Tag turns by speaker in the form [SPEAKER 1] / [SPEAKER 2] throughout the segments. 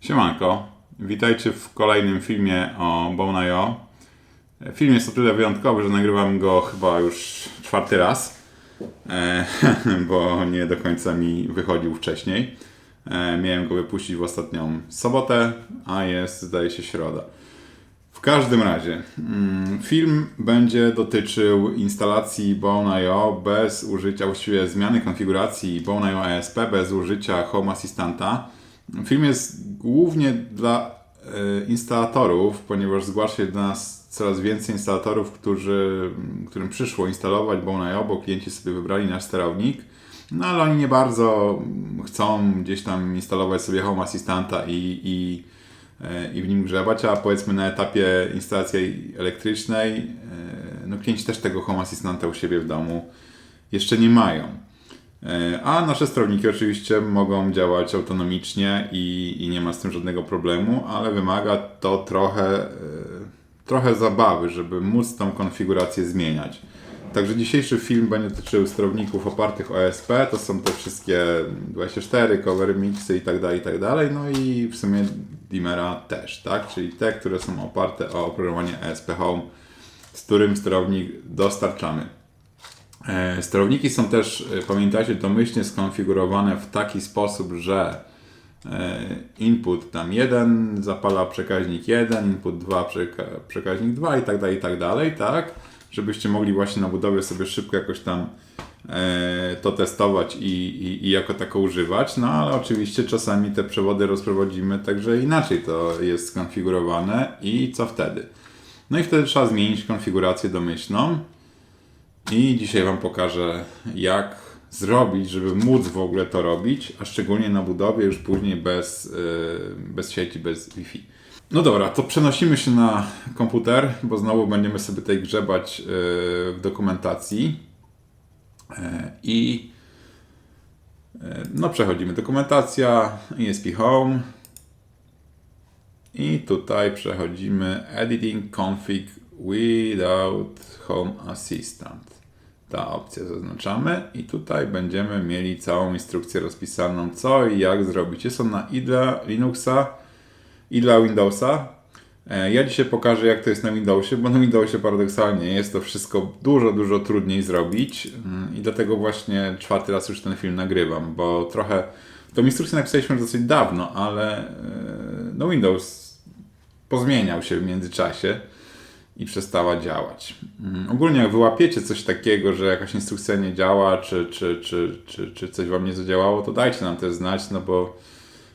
[SPEAKER 1] Siemanko, witajcie w kolejnym filmie o Bone.io. Film jest o tyle wyjątkowy, że nagrywam go chyba już czwarty raz, e, bo nie do końca mi wychodził wcześniej. E, Miałem go wypuścić w ostatnią sobotę, a jest zdaje się środa. W każdym razie, mm, film będzie dotyczył instalacji Bone.io bez użycia, właściwie zmiany konfiguracji Bone.io ASP bez użycia Home Assistanta. Film jest głównie dla e, instalatorów, ponieważ zgłasza się do nas coraz więcej instalatorów, którzy, którym przyszło instalować bo klienci sobie wybrali nasz sterownik. No ale oni nie bardzo chcą gdzieś tam instalować sobie Home Assistanta i, i e, i w nim grzebać, a powiedzmy na etapie instalacji elektrycznej, e, no klienci też tego Home Assistanta u siebie w domu jeszcze nie mają. E, A nasze sterowniki oczywiście mogą działać autonomicznie i, i nie ma z tym żadnego problemu, ale wymaga to trochę, e, trochę zabawy, żeby móc tą konfigurację zmieniać. Także dzisiejszy film będzie dotyczył sterowników opartych o ESP, to są te wszystkie 24, cover mixy i tak dalej, i tak no i w sumie Dimera też, tak? Czyli te, które są oparte o oprogramowanie ESP Home, z którym sterownik dostarczamy. E, Sterowniki są też, e, pamiętajcie, domyślnie skonfigurowane w taki sposób, że e, input tam 1 zapala przekaźnik 1, input 2 przeka przekaźnik 2 i tak dalej, i tak dalej, tak? Żebyście mogli właśnie na budowie sobie szybko jakoś tam to testować i, i, i jako tako używać, no ale oczywiście czasami te przewody rozprowadzimy, także inaczej to jest skonfigurowane i co wtedy? No i wtedy trzeba zmienić konfigurację domyślną. I dzisiaj Wam pokażę, jak zrobić, żeby móc w ogóle to robić, a szczególnie na budowie już później bez, yy, bez sieci, bez Wi-Fi. No dobra, to przenosimy się na komputer, bo znowu będziemy sobie tutaj grzebać yy, w dokumentacji. Yy, I no przechodzimy dokumentacja, ESP Home. I tutaj przechodzimy Editing Config Without Home Assistant. Ta opcja zaznaczamy i tutaj będziemy mieli całą instrukcję rozpisaną, co i jak zrobić. Jest on na i dla Linuxa, i dla Windowsa. E, Ja dzisiaj pokażę, jak to jest na Windowsie, bo na Windowsie paradoksalnie jest to wszystko dużo, dużo trudniej zrobić Mm, i dlatego właśnie czwarty raz już ten film nagrywam, bo trochę tą instrukcję napisaliśmy już dosyć dawno, ale e, no Windows pozmieniał się w międzyczasie i przestała działać. Mm, Ogólnie jak wyłapiecie coś takiego, że jakaś instrukcja nie działa, czy, czy, czy, czy, czy coś Wam nie zadziałało, to dajcie nam też znać, no bo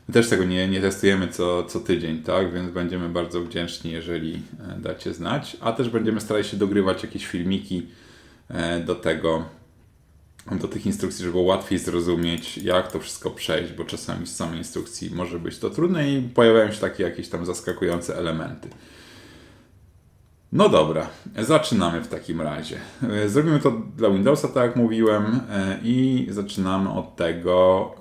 [SPEAKER 1] my też tego nie, nie testujemy co, co tydzień, tak? Więc będziemy bardzo wdzięczni, jeżeli e, dacie znać, a też będziemy starali się dogrywać jakieś filmiki e, do tego, do tych instrukcji, żeby łatwiej zrozumieć, jak to wszystko przejść, bo czasami z samej instrukcji może być to trudne i pojawiają się takie jakieś tam zaskakujące elementy. No dobra, zaczynamy w takim razie. E, Zrobimy to dla Windowsa, tak jak mówiłem, e, i zaczynamy od tego,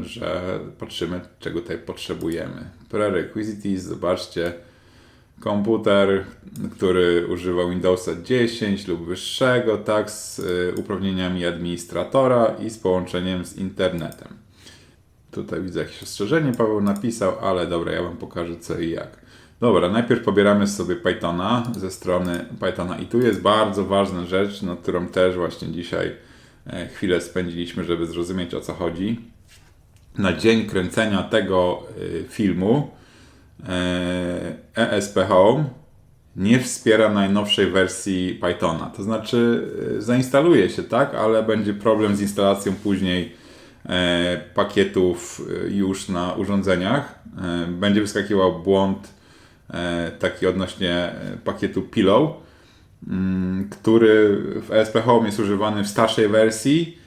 [SPEAKER 1] e, że patrzymy, czego tutaj potrzebujemy. Prerequisites, zobaczcie, komputer, który używa Windowsa 10 lub wyższego, tak, z uprawnieniami administratora i z połączeniem z internetem. Tutaj widzę jakieś ostrzeżenie, Paweł napisał, ale dobra, ja Wam pokażę co i jak. Dobra, najpierw pobieramy sobie Pythona ze strony Pythona i tu jest bardzo ważna rzecz, nad którą też właśnie dzisiaj e, chwilę spędziliśmy, żeby zrozumieć o co chodzi. Na dzień kręcenia tego e, filmu e, ESP Home nie wspiera najnowszej wersji Pythona. To znaczy e, zainstaluje się, tak, ale będzie problem z instalacją później e, pakietów e, już na urządzeniach. E, będzie wyskakiwał błąd e, taki odnośnie e, pakietu Pillow, mm, który w ESP Home jest używany w starszej wersji,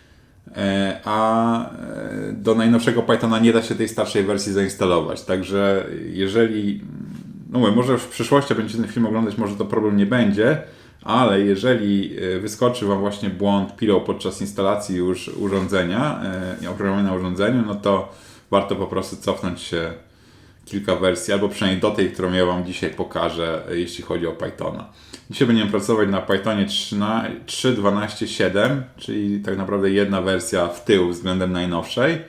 [SPEAKER 1] e, a e, do najnowszego Pythona nie da się tej starszej wersji zainstalować. Także jeżeli, no mówię, może w przyszłości jak będziecie ten film oglądać, może to problem nie będzie, ale jeżeli e, wyskoczy Wam właśnie błąd Pillow podczas instalacji już urządzenia, e, oprogramowania na urządzeniu, no to warto po prostu cofnąć się kilka wersji, albo przynajmniej do tej, którą ja Wam dzisiaj pokażę, e, jeśli chodzi o Pythona. Dzisiaj będziemy pracować na Pythonie 3.12.7, czyli tak naprawdę jedna wersja w tył względem najnowszej.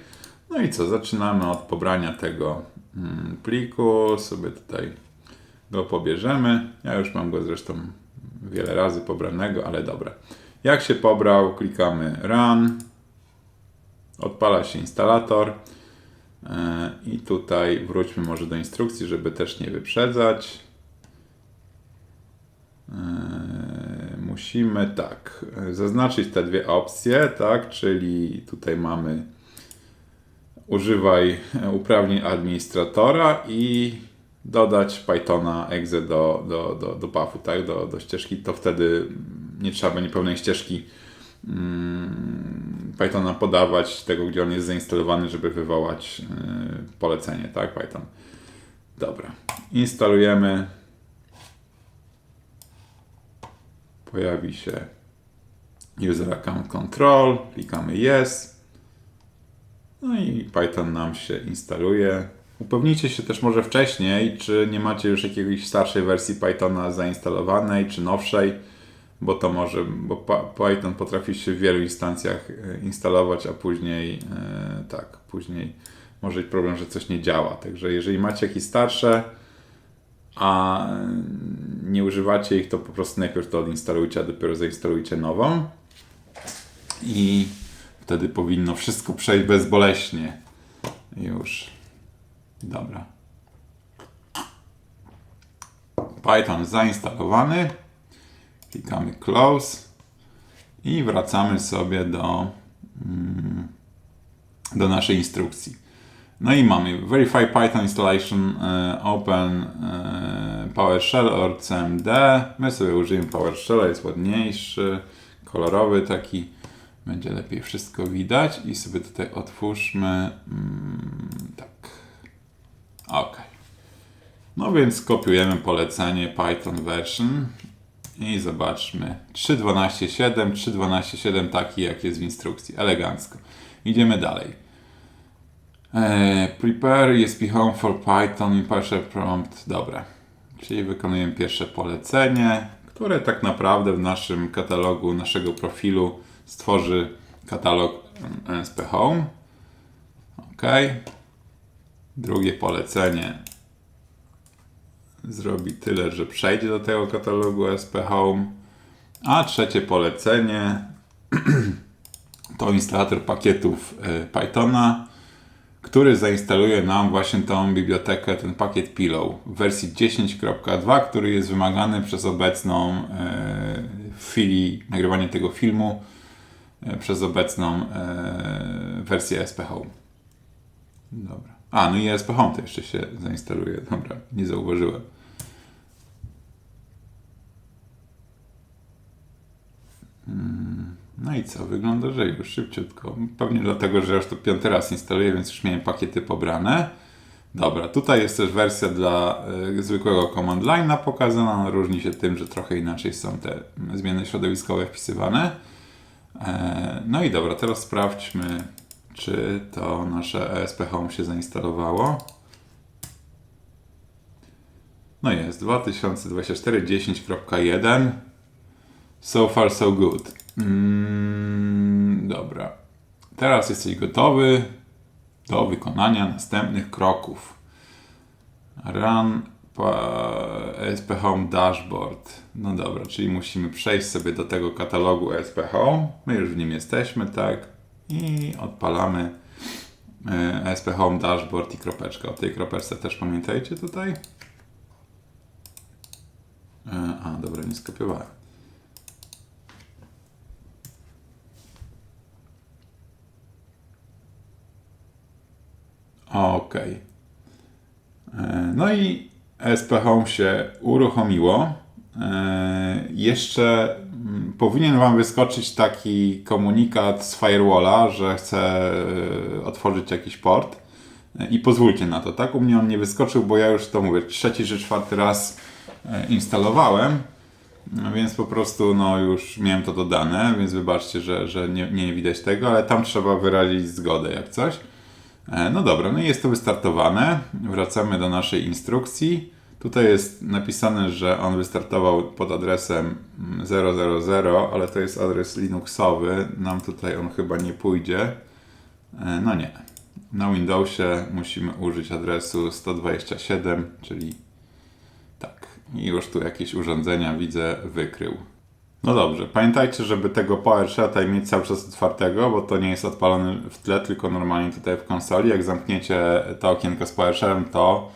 [SPEAKER 1] No i co, zaczynamy od pobrania tego mm, pliku, sobie tutaj go pobierzemy. Ja już mam go zresztą wiele razy pobranego, ale dobra. Jak się pobrał, klikamy Run, odpala się instalator e, i tutaj wróćmy może do instrukcji, żeby też nie wyprzedzać. E, musimy tak zaznaczyć te dwie opcje, tak, czyli tutaj mamy używaj uprawnień administratora i dodać Pythona exe do, do, do, do puffu, tak, do, do ścieżki, to wtedy nie trzeba będzie pełnej ścieżki mm, Pythona podawać tego, gdzie on jest zainstalowany, żeby wywołać y, polecenie, tak, Python. Dobra, instalujemy. Pojawi się user account control, klikamy yes. No i Python nam się instaluje. Upewnijcie się też może wcześniej, czy nie macie już jakiejś starszej wersji Pythona zainstalowanej, czy nowszej, bo to może, bo Python potrafi się w wielu instancjach e, instalować, a później e, tak, później może być problem, że coś nie działa. Także jeżeli macie jakieś starsze, a nie używacie ich, to po prostu najpierw to odinstalujcie, a dopiero zainstalujcie nową. I wtedy powinno wszystko przejść bezboleśnie. Już. Dobra. Python zainstalowany. Klikamy Close i wracamy sobie do, mm, do naszej instrukcji. No i mamy Verify Python Installation e, Open e, PowerShell or CMD. My sobie użyjemy PowerShell, jest ładniejszy, kolorowy taki. Będzie lepiej wszystko widać i sobie tutaj otwórzmy mm, tak. OK. No więc kopiujemy polecenie Python version i zobaczmy 3.12.7, 3.12.7 taki jak jest w instrukcji, elegancko. Idziemy dalej. E, prepare ESP Home for Python i PowerShell Prompt, dobra. Czyli wykonujemy pierwsze polecenie, które tak naprawdę w naszym katalogu, naszego profilu stworzy katalog ESP Home. OK. Drugie polecenie zrobi tyle, że przejdzie do tego katalogu SP Home. A trzecie polecenie to instalator pakietów e, Pythona, który zainstaluje nam właśnie tą bibliotekę, ten pakiet Pillow w wersji 10.2, który jest wymagany przez obecną e, w chwili nagrywania tego filmu e, przez obecną wersję SP Home. Dobra. A, no i ESP Home to jeszcze się zainstaluje. Dobra, nie zauważyłem. Hmm, no i co? Wygląda, że już szybciutko. Pewnie dlatego, że już to piąty raz instaluję, więc już miałem pakiety pobrane. Dobra, tutaj jest też wersja dla y, zwykłego command line'a pokazana. Różni się tym, że trochę inaczej są te zmiany środowiskowe wpisywane. E, no i dobra, teraz sprawdźmy czy to nasze ESP Home się zainstalowało. No jest, 2024 10.1 So far so good. Mm, dobra. Teraz jesteś gotowy do wykonania następnych kroków. Run ESP Home Dashboard. No dobra, czyli musimy przejść sobie do tego katalogu ESP Home. My już w nim jesteśmy, tak? I odpalamy ESP Home Dashboard i kropeczka. O tej kropeczce też pamiętajcie tutaj. E, a, dobra, nie skopiowałem. Ok. E, no i ESP Home się uruchomiło. E, jeszcze powinien Wam wyskoczyć taki komunikat z firewalla, że chce e, otworzyć jakiś port e, i pozwólcie na to, tak? U mnie on nie wyskoczył, bo ja już to mówię, trzeci czy czwarty raz instalowałem, więc po prostu no już miałem to dodane, więc wybaczcie, że, że nie, nie widać tego, ale tam trzeba wyrazić zgodę jak coś. No dobra, no i jest to wystartowane. Wracamy do naszej instrukcji. Tutaj jest napisane, że on wystartował pod adresem 000, ale to jest adres Linuxowy. Nam tutaj on chyba nie pójdzie. E, no nie. Na Windowsie musimy użyć adresu 127, czyli tak. I już tu jakieś urządzenia widzę wykrył. No dobrze, pamiętajcie, żeby tego PowerShella mieć cały czas otwartego, bo to nie jest odpalony w tle, tylko normalnie tutaj w konsoli. Jak zamkniecie to okienko z PowerShellem, to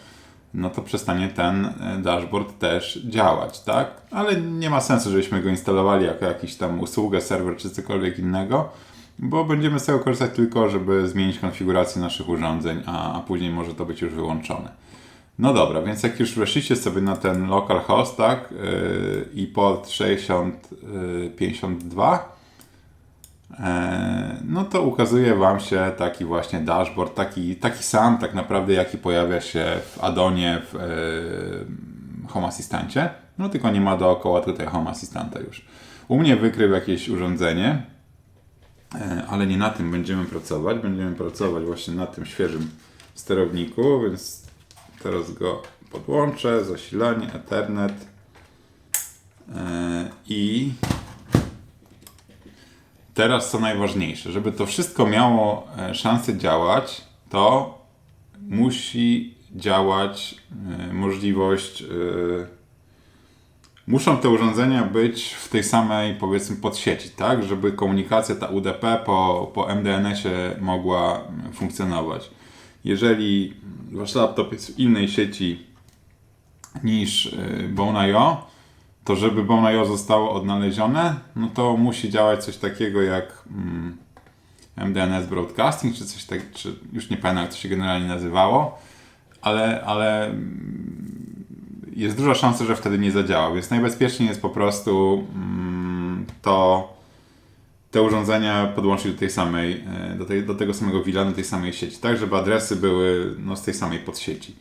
[SPEAKER 1] no to przestanie ten e, dashboard też działać, tak? Ale nie ma sensu, żebyśmy go instalowali jako jakiś tam usługę, serwer czy cokolwiek innego, bo będziemy z tego korzystać tylko, żeby zmienić konfigurację naszych urządzeń, a, a później może to być już wyłączone. No dobra, więc jak już weszliście sobie na ten localhost, tak, yy, i port 6052, e, no to ukazuje Wam się taki właśnie dashboard, taki, taki sam tak naprawdę, jaki pojawia się w Adonie w yy, Home Assistancie, no tylko nie ma dookoła tutaj Home Assistanta już. U mnie wykrył jakieś urządzenie, e, ale nie na tym będziemy pracować, będziemy pracować właśnie na tym świeżym sterowniku, więc Teraz go podłączę, zasilanie, Ethernet e, i teraz co najważniejsze, żeby to wszystko miało e, szansę działać, to musi działać e, możliwość muszą te urządzenia być w tej samej, powiedzmy, podsieci, tak? Żeby komunikacja, ta UDP po, po MDNS-ie mogła funkcjonować. Jeżeli wasz laptop jest w innej sieci niż Bone.io, to żeby Bone.io zostało odnalezione, no to musi działać coś takiego jak mm, MDNS Broadcasting, czy coś tak, czy już nie pamiętam jak to się generalnie nazywało, ale, ale mm, jest duża szansa, że wtedy nie zadziała, więc najbezpieczniej jest po prostu mm, to te urządzenia podłączyć do tej samej, e, do, tej, do tego samego VLAN, do tej samej sieci, tak, żeby adresy były no, z tej samej podsieci.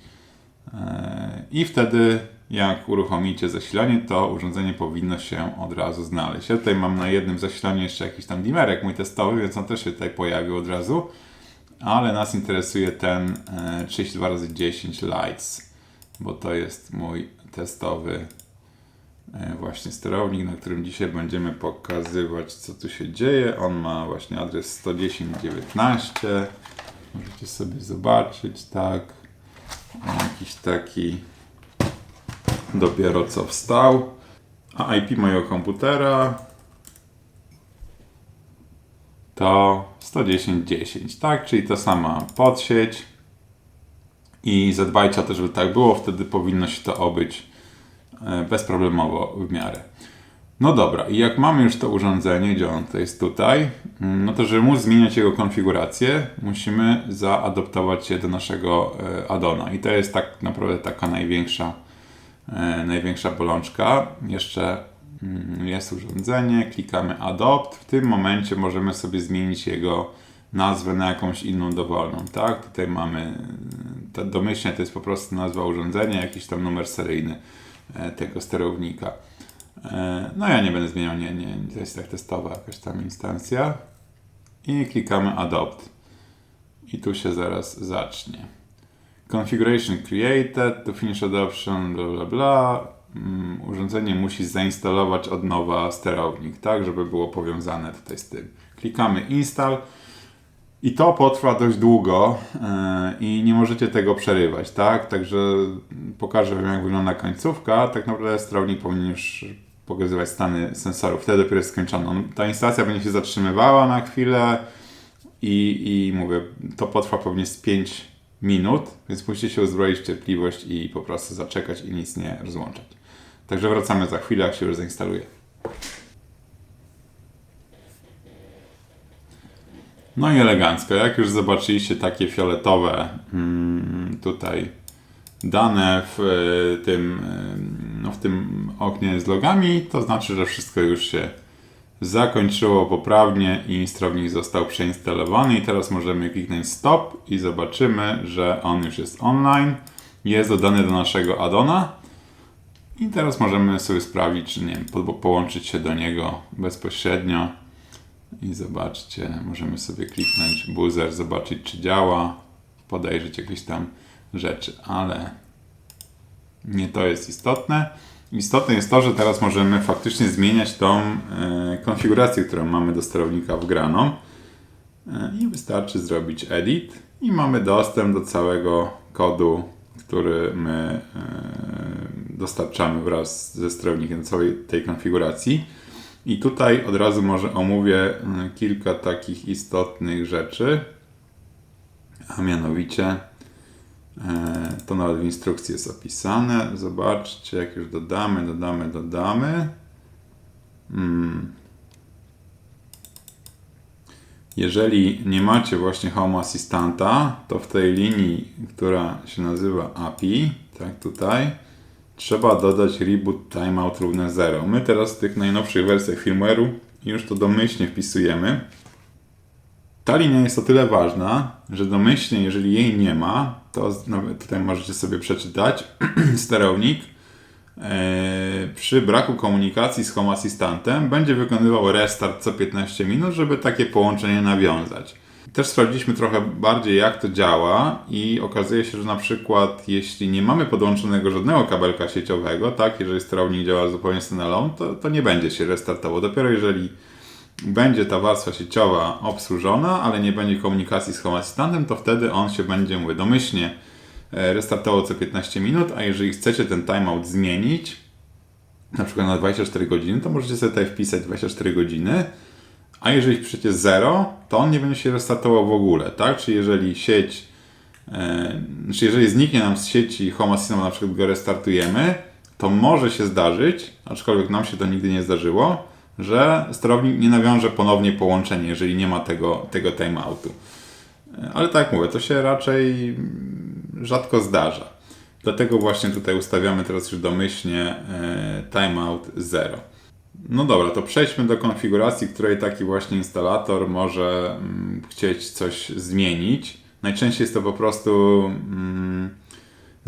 [SPEAKER 1] E, I wtedy jak uruchomicie zasilanie, to urządzenie powinno się od razu znaleźć. Ja tutaj mam na jednym zasilaniu jeszcze jakiś tam dimerek mój testowy, więc on też się tutaj pojawił od razu, ale nas interesuje ten 32 x 10 lights, bo to jest mój testowy E, właśnie sterownik, na którym dzisiaj będziemy pokazywać co tu się dzieje. On ma właśnie adres 110.19. Możecie sobie zobaczyć, tak. Jakiś taki dopiero co wstał. A IP mojego komputera to 110.10, tak? Czyli ta sama podsieć. I zadbajcie o to, żeby tak było, wtedy powinno się to obyć E, bezproblemowo w miarę. No dobra, i jak mamy już to urządzenie, gdzie on to jest tutaj, mm, no to żeby móc zmieniać jego konfigurację, musimy zaadoptować je do naszego e, addona. I to jest tak naprawdę taka największa, największa bolączka. Jeszcze mm, jest urządzenie, klikamy adopt. W tym momencie możemy sobie zmienić jego nazwę na jakąś inną dowolną, tak? Tutaj mamy, domyślnie to jest po prostu nazwa urządzenia, jakiś tam numer seryjny E, tego sterownika. E, no ja nie będę zmieniał, nie, nie, to jest tak testowa jakaś tam instancja. I klikamy Adopt. I tu się zaraz zacznie. Configuration created, to finish adoption, bla bla bla. Um, urządzenie musi zainstalować od nowa sterownik, tak, żeby było powiązane tutaj z tym. Klikamy install. I to potrwa dość długo yy, i nie możecie tego przerywać, tak? Także pokażę Wam, jak wygląda końcówka. Tak naprawdę sterownik powinien już pokazywać stany sensorów. Wtedy dopiero jest skończona. Ta instalacja będzie się zatrzymywała na chwilę i, i mówię, to potrwa pewnie z 5 minut, więc musicie się uzbroić w cierpliwość i po prostu zaczekać i nic nie rozłączać. Także wracamy za chwilę, jak się już zainstaluje. No i elegancko. Jak już zobaczyliście takie fioletowe mm, tutaj dane w e, tym, e, no w tym oknie z logami, to znaczy, że wszystko już się zakończyło poprawnie i sterownik został przeinstalowany. I teraz możemy kliknąć stop i zobaczymy, że on już jest online, jest dodany do naszego addona. I teraz możemy sobie sprawdzić, czy nie po połączyć się do niego bezpośrednio. I zobaczcie, możemy sobie kliknąć buzzer, zobaczyć czy działa, podejrzeć jakieś tam rzeczy, ale nie to jest istotne. Istotne jest to, że teraz możemy faktycznie zmieniać tą e, konfigurację, którą mamy do sterownika wgraną. E, I wystarczy zrobić edit i mamy dostęp do całego kodu, który my e, dostarczamy wraz ze sterownikiem całej tej konfiguracji. I tutaj od razu może omówię kilka takich istotnych rzeczy, a mianowicie to nawet w instrukcji jest opisane. Zobaczcie, jak już dodamy, dodamy, dodamy. Mm. Jeżeli nie macie właśnie Home Assistanta, to w tej linii, która się nazywa API, tak tutaj, trzeba dodać reboot timeout równe 0. My teraz w tych najnowszych wersjach firmware'u już to domyślnie wpisujemy. Ta linia jest o tyle ważna, że domyślnie, jeżeli jej nie ma, to tutaj możecie sobie przeczytać sterownik e, przy braku komunikacji z Home Assistantem będzie wykonywał restart co 15 minut, żeby takie połączenie nawiązać. Też sprawdziliśmy trochę bardziej jak to działa i okazuje się, że na przykład jeśli nie mamy podłączonego żadnego kabelka sieciowego, tak, jeżeli sterownik działa zupełnie standalone, to, to nie będzie się restartował. Dopiero jeżeli będzie ta warstwa sieciowa obsłużona, ale nie będzie komunikacji z Home Assistantem, to wtedy on się będzie, mówię, domyślnie e, restartował co 15 minut, a jeżeli chcecie ten timeout zmienić, na przykład na 24 godziny, to możecie sobie tutaj wpisać 24 godziny, a jeżeli wpiszecie 0, to on nie będzie się restartował w ogóle, tak? Czyli jeżeli sieć, e, czy jeżeli zniknie nam z sieci Home Assistant, na przykład go restartujemy, to może się zdarzyć, aczkolwiek nam się to nigdy nie zdarzyło, że sterownik nie nawiąże ponownie połączenie, jeżeli nie ma tego, tego timeoutu. E, Ale tak jak mówię, to się raczej rzadko zdarza. Dlatego właśnie tutaj ustawiamy teraz już domyślnie e, timeout 0. No dobra, to przejdźmy do konfiguracji, której taki właśnie instalator może mm, chcieć coś zmienić. Najczęściej jest to po prostu mm,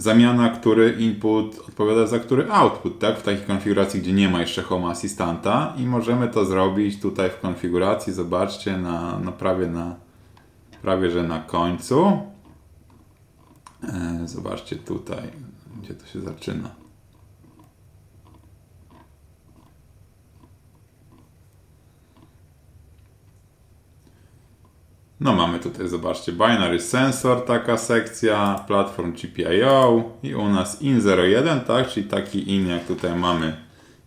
[SPEAKER 1] zamiana, który input odpowiada za który output, tak? W takiej konfiguracji, gdzie nie ma jeszcze Home Assistanta i możemy to zrobić tutaj w konfiguracji, zobaczcie, na, na prawie na prawie, że na końcu. E, zobaczcie tutaj, gdzie to się zaczyna. No mamy tutaj, zobaczcie, binary sensor, taka sekcja, platform GPIO i u nas in01, tak, czyli taki in jak tutaj mamy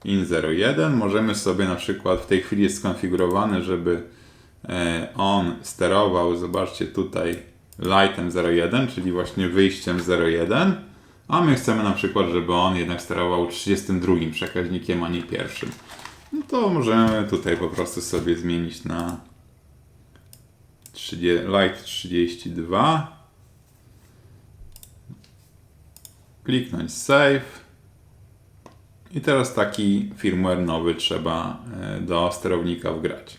[SPEAKER 1] in01. Możemy sobie na przykład, w tej chwili jest skonfigurowany, żeby e, on sterował, zobaczcie tutaj, lightem 01, czyli właśnie wyjściem 01, a my chcemy na przykład, żeby on jednak sterował 32 przekaźnikiem, a nie pierwszym. No to możemy tutaj po prostu sobie zmienić na 30, Light 32. Kliknąć Save. I teraz taki firmware nowy trzeba e, do sterownika wgrać.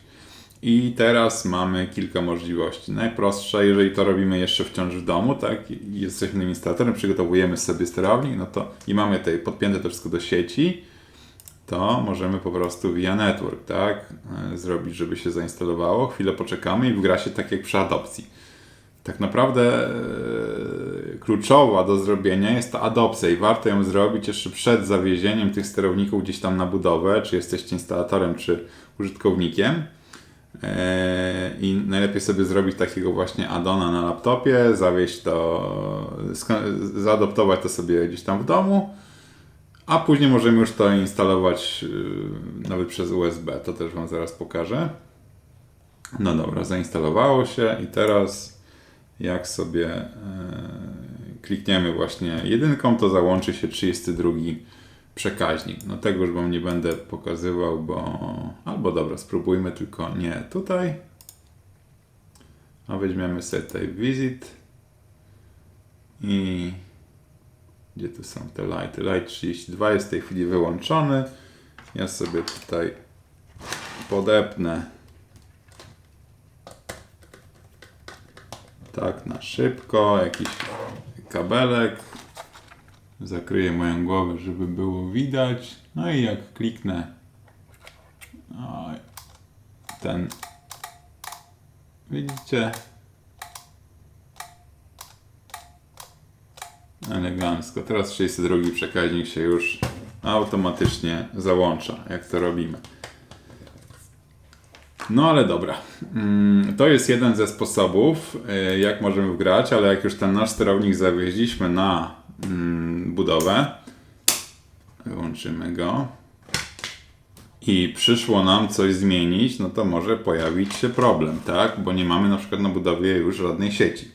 [SPEAKER 1] I teraz mamy kilka możliwości. Najprostsza, jeżeli to robimy jeszcze wciąż w domu, tak, jesteśmy instalatorem, przygotowujemy sobie sterownik, no to i mamy tutaj podpięte to wszystko do sieci, to możemy po prostu via network, tak, e, zrobić, żeby się zainstalowało, chwilę poczekamy i wgra się tak jak przy adopcji. Tak naprawdę e, kluczowa do zrobienia jest ta adopcja i warto ją zrobić jeszcze przed zawiezieniem tych sterowników gdzieś tam na budowę, czy jesteście instalatorem, czy użytkownikiem. E, I najlepiej sobie zrobić takiego właśnie addona na laptopie, zawieźć to, zaadoptować to sobie gdzieś tam w domu, a później możemy już to instalować yy, nawet przez USB. To też Wam zaraz pokażę. No dobra, zainstalowało się i teraz jak sobie yy, klikniemy właśnie jedynką, to załączy się 32 przekaźnik. No tego już Wam nie będę pokazywał, bo albo dobra, spróbujmy tylko nie tutaj. A weźmiemy sobie tutaj visit i gdzie tu są te lighty? Light 32 jest w tej chwili wyłączony. Ja sobie tutaj podepnę tak na szybko, jakiś kabelek. Zakryję moją głowę, żeby było widać. No i jak kliknę ten widzicie Elegancko. Teraz 32 przekaźnik się już automatycznie załącza, jak to robimy. No ale dobra. Mm, To jest jeden ze sposobów, y, jak możemy wgrać, ale jak już ten nasz sterownik zawieźliśmy na mm, budowę, wyłączymy go i przyszło nam coś zmienić, no to może pojawić się problem, tak? Bo nie mamy na przykład na budowie już żadnej sieci.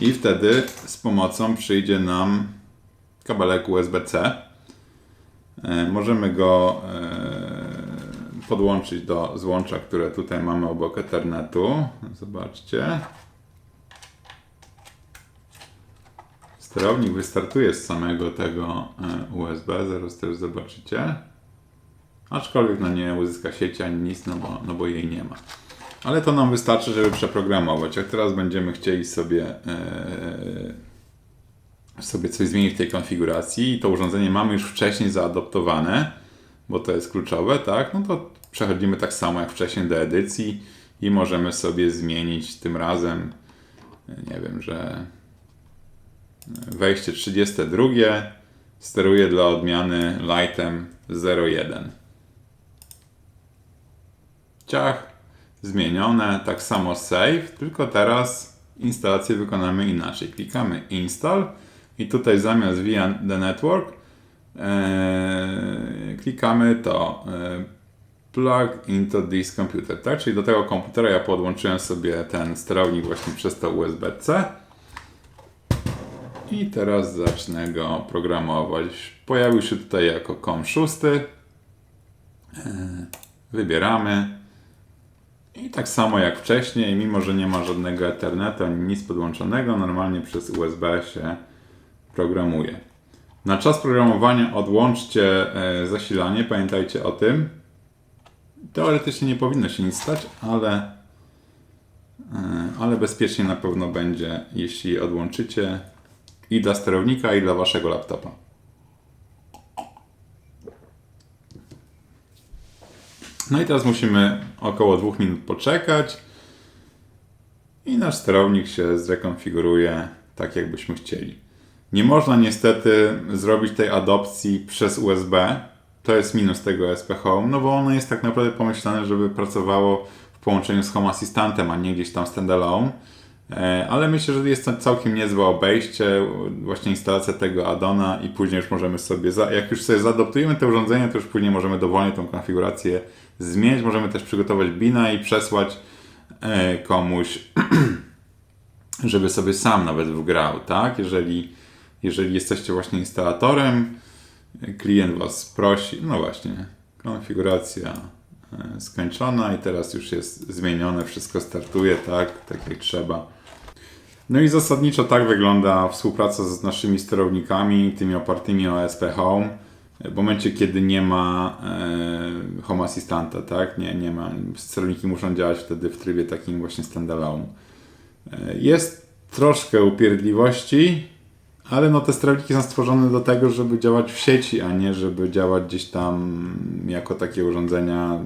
[SPEAKER 1] I wtedy z pomocą przyjdzie nam kabelek USB-C. E, Możemy go e, podłączyć do złącza, które tutaj mamy obok Ethernetu. Zobaczcie. Sterownik wystartuje z samego tego e, USB, zaraz też zobaczycie. Aczkolwiek no nie uzyska sieci ani nic, no bo, no bo jej nie ma. Ale to nam wystarczy, żeby przeprogramować. Jak teraz będziemy chcieli sobie, e, sobie coś zmienić w tej konfiguracji i to urządzenie mamy już wcześniej zaadoptowane, bo to jest kluczowe, tak? No to przechodzimy tak samo jak wcześniej do edycji i możemy sobie zmienić tym razem, nie wiem, że wejście 32 steruje dla odmiany lightem 01. Ciach, zmienione, tak samo save, tylko teraz instalację wykonamy inaczej. Klikamy install i tutaj zamiast via the network e, klikamy to e, plug into this computer, tak? Czyli do tego komputera ja podłączyłem sobie ten sterownik właśnie przez to USB-C i teraz zacznę go programować. Pojawił się tutaj jako COM6. E, Wybieramy. I tak samo jak wcześniej, mimo że nie ma żadnego Ethernetu ani nic podłączonego, normalnie przez USB się programuje. Na czas programowania odłączcie e, zasilanie, pamiętajcie o tym. Teoretycznie nie powinno się nic stać, ale, e, ale bezpiecznie na pewno będzie, jeśli odłączycie i dla sterownika, i dla waszego laptopa. No i teraz musimy około dwóch minut poczekać i nasz sterownik się zrekonfiguruje tak, jakbyśmy chcieli. Nie można niestety zrobić tej adopcji przez USB. To jest minus tego SP Home, no bo ono jest tak naprawdę pomyślane, żeby pracowało w połączeniu z Home Assistantem, a nie gdzieś tam standalone. E, Ale myślę, że jest to całkiem niezłe obejście, właśnie instalacja tego addona i później już możemy sobie, jak już sobie zaadoptujemy te urządzenie, to już później możemy dowolnie tą konfigurację zmienić. Możemy też przygotować bina i przesłać e, komuś, żeby sobie sam nawet wgrał, tak? Jeżeli, jeżeli jesteście właśnie instalatorem, klient Was prosi, no właśnie, konfiguracja e, skończona i teraz już jest zmienione, wszystko startuje tak, tak jak trzeba. No i zasadniczo tak wygląda współpraca z naszymi sterownikami, tymi opartymi o SP Home. W momencie, kiedy nie ma e, Home Assistanta, tak? Nie, nie ma, sterowniki muszą działać wtedy w trybie takim właśnie standalone. E, jest troszkę upierdliwości, ale no te sterowniki są stworzone do tego, żeby działać w sieci, a nie żeby działać gdzieś tam jako takie urządzenia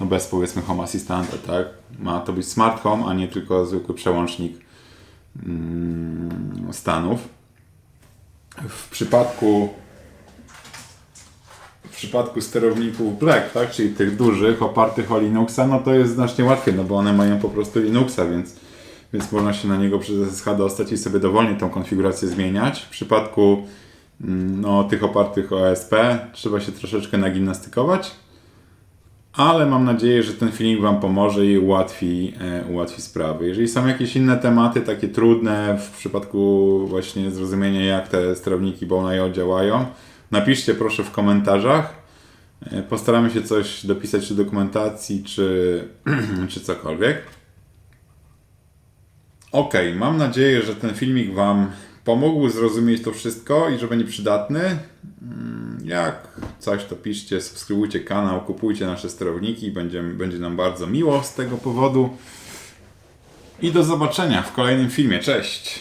[SPEAKER 1] no bez powiedzmy Home Assistanta, tak? Ma to być smart home, a nie tylko zwykły przełącznik mm, stanów. W przypadku przypadku sterowników Black, tak, czyli tych dużych, opartych o Linuxa, no to jest znacznie łatwiej, no bo one mają po prostu Linuxa, więc, więc można się na niego przez SSH dostać i sobie dowolnie tą konfigurację zmieniać. W przypadku mm, no, tych opartych o ASP trzeba się troszeczkę nagimnastykować, ale mam nadzieję, że ten filmik Wam pomoże i ułatwi, e, ułatwi sprawy. Jeżeli są jakieś inne tematy, takie trudne w przypadku właśnie zrozumienia, jak te sterowniki Bona.io działają, napiszcie proszę w komentarzach. E, Postaramy się coś dopisać czy dokumentacji, czy, czy cokolwiek. Ok, mam nadzieję, że ten filmik Wam pomógł zrozumieć to wszystko i że będzie przydatny. Mm, Jak coś, to piszcie, subskrybujcie kanał, kupujcie nasze sterowniki, będzie, będzie nam bardzo miło z tego powodu. I do zobaczenia w kolejnym filmie. Cześć!